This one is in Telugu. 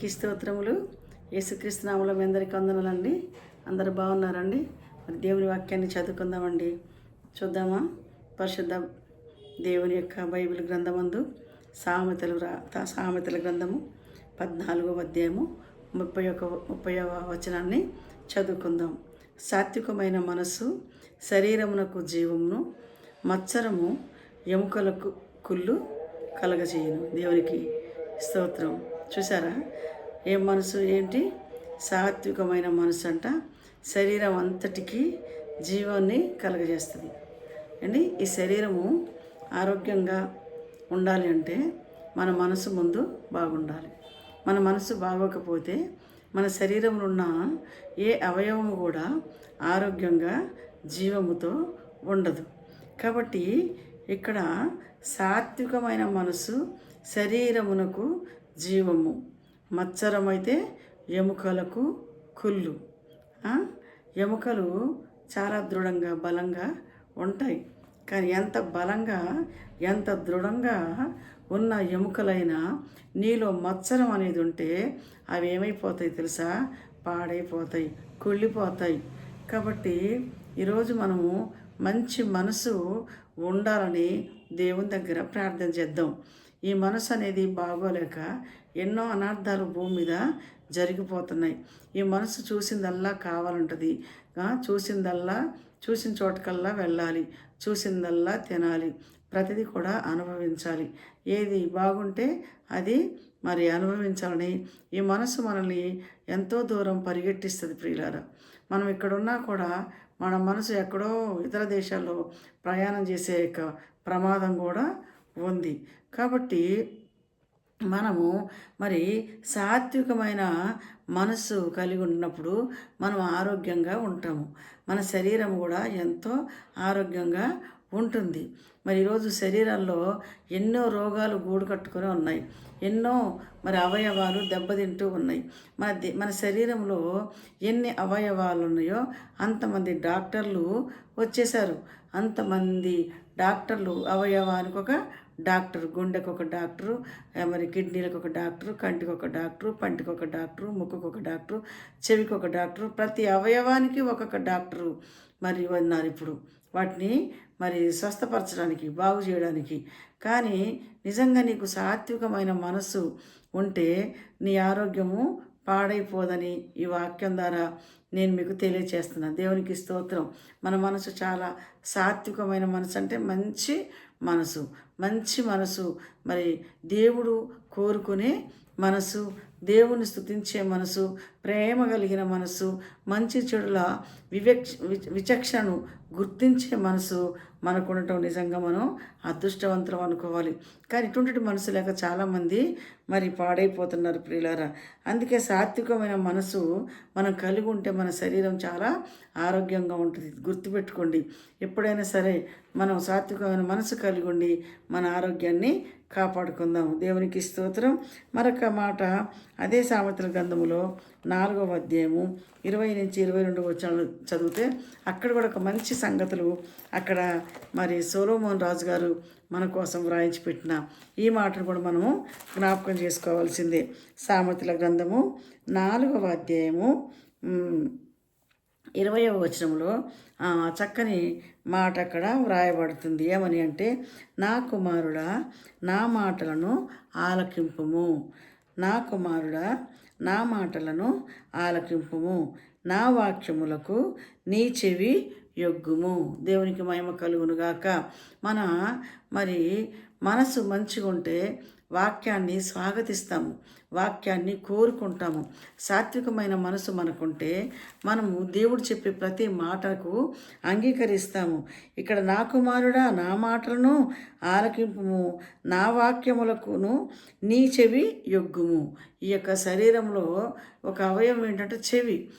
కి స్తోత్రములు యేసుక్రీస్తు మీ అందరికీ వందనాలండి. అందరు బాగున్నారండి? మరి దేవుని వాక్యాన్ని చదువుకుందామండి. చూద్దామా? పరిశుద్ధ దేవుని యొక్క బైబిల్ గ్రంథమందు సామెతలు రా సామెతల గ్రంథము పద్నాలుగవ అధ్యాయము ముప్పై ఒక ముప్పై వచనాన్ని చదువుకుందాం. సాత్వికమైన మనస్సు శరీరమునకు జీవమును మత్సరము ఎముకలకు కుళ్ళు కలగజేయను. దేవునికి స్తోత్రం. చూసారా? ఏం మనసు ఏంటి? సాత్వికమైన మనసు అంట శరీరం అంతటికి జీవాన్ని కలగజేస్తుంది. అండి ఈ శరీరము ఆరోగ్యంగా ఉండాలి అంటే మన మనసు ముందు బాగుండాలి. మన మనసు బాగోకపోతే మన శరీరంలో ఉన్న ఏ అవయవము కూడా ఆరోగ్యంగా జీవముతో ఉండదు. కాబట్టి ఇక్కడ సాత్వికమైన మనసు శరీరమునకు జీవము. మచ్చరమైతే ఎముకలకు కుళ్ళు. ఎముకలు చాలా దృఢంగా బలంగా ఉంటాయి. కానీ ఎంత బలంగా ఎంత దృఢంగా ఉన్న ఎముకలైనా నీలో మచ్చరం అనేది ఉంటే అవి ఏమైపోతాయి తెలుసా? పాడైపోతాయి కుళ్ళిపోతాయి. కాబట్టి ఈరోజు మనము మంచి మనసు ఉండాలని దేవుని దగ్గర ప్రార్థన చేద్దాం. ఈ మనసు అనేది బాగోలేక ఎన్నో అనార్థాలు భూమి మీద జరిగిపోతున్నాయి. ఈ మనసు చూసిందల్లా కావాలంటుంది. చూసిందల్లా చూసిన చోటకల్లా వెళ్ళాలి. చూసిందల్లా తినాలి. ప్రతిదీ కూడా అనుభవించాలి. ఏది బాగుంటే అది మరి అనుభవించాలని ఈ మనసు మనల్ని ఎంతో దూరం పరిగెట్టిస్తుంది ప్రియులారా. మనం ఇక్కడున్నా కూడా మన మనసు ఎక్కడో ఇతర దేశాల్లో ప్రయాణం చేసే యొక్క ప్రమాదం కూడా ఉంది. కాబట్టి మనము మరి సాత్వికమైన మనస్సు కలిగి ఉన్నప్పుడు మనం ఆరోగ్యంగా ఉంటాము. మన శరీరం కూడా ఎంతో ఆరోగ్యంగా ఉంటుంది. మరి ఈరోజు శరీరంలో ఎన్నో రోగాలు గూడు కట్టుకొని ఉన్నాయి. ఎన్నో మరి అవయవాలు దెబ్బతింటూ ఉన్నాయి. మన మన శరీరంలో ఎన్ని అవయవాలు ఉన్నాయో అంతమంది డాక్టర్లు వచ్చేసారు అంతమంది డాక్టర్లు అవయవానికి ఒక డాక్టర్ గుండెకు ఒక డాక్టరు మరి కిడ్నీలకు ఒక డాక్టరు కంటికి ఒక డాక్టరు పంటికి ఒక డాక్టరు ముక్కుకు ఒక డాక్టరు చెవికి ఒక డాక్టరు ప్రతి అవయవానికి ఒక్కొక్క డాక్టరు మరి ఉన్నారు ఇప్పుడు. వాటిని మరి స్వస్థపరచడానికి బాగు చేయడానికి. కానీ నిజంగా నీకు సాత్వికమైన మనసు ఉంటే నీ ఆరోగ్యము పాడైపోదని ఈ వాక్యం ద్వారా నేను మీకు తెలియచేస్తున్నాను. దేవునికి స్తోత్రం. మన మనసు చాలా సాత్వికమైన మనసు అంటే మంచి మనసు. మంచి మనసు. మరి దేవుడు కోరుకునే మనసు దేవుని స్తుతించే మనసు ప్రేమ కలిగిన మనసు మంచి చెడుల వివక్ష విచ- విచక్షణను గుర్తించే మనసు మనకు ఉండటం నిజంగా మనం అదృష్టవంతులం అనుకోవాలి. కానీ ఇటువంటి మనసు లేక చాలామంది మరి పాడైపోతున్నారు ప్రియులారా. అందుకే సాత్వికమైన మనసు మనం కలిగి ఉంటే మన శరీరం చాలా ఆరోగ్యంగా ఉంటుంది. గుర్తుపెట్టుకోండి. ఎప్పుడైనా సరే మనం సాత్వికమైన మనసు కలిగి ఉండి మన ఆరోగ్యాన్ని కాపాడుకుందాం. దేవునికి స్తోత్రం. మరొక మాట అదే సామెతల గ్రంథములో నాలుగవ అధ్యాయము ఇరవై నుంచి ఇరవై రెండు వచ్చాలు చదివితే అక్కడ కూడా ఒక మంచి సంగతులు అక్కడ మరి సోలోమోహన్ రాజు గారు మన కోసం వ్రాయించి పెట్టిన ఈ మాటను కూడా మనము జ్ఞాపకం చేసుకోవాల్సిందే. సామెతల గ్రంథము నాలుగవ అధ్యాయము ఇరవయవ వచనంలో చక్కని మాట అక్కడ వ్రాయబడుతుంది. ఏమని అంటే నా కుమారుడా నా మాటలను ఆలకింపుము. నా కుమారుడా నా మాటలను ఆలకింపుము. నా వాక్యములకు నీ చెవి యొగ్గుము. దేవునికి మహిమ కలుగునుగాక. మన మరి మనసు మంచిగా ఉంటే వాక్యాన్ని స్వాగతిస్తాము వాక్యాన్ని కోరుకుంటాము. సాత్వికమైన మనసు మనకుంటే మనము దేవుడు చెప్పే ప్రతి మాటకు అంగీకరిస్తాము. ఇక్కడ నా కుమారుడా నా మాటలను ఆలకింపుము. నా వాక్యములకును నీ చెవి యొగ్గుము. ఈ యొక్క శరీరంలో ఒక అవయవం ఏంటంటే చెవి.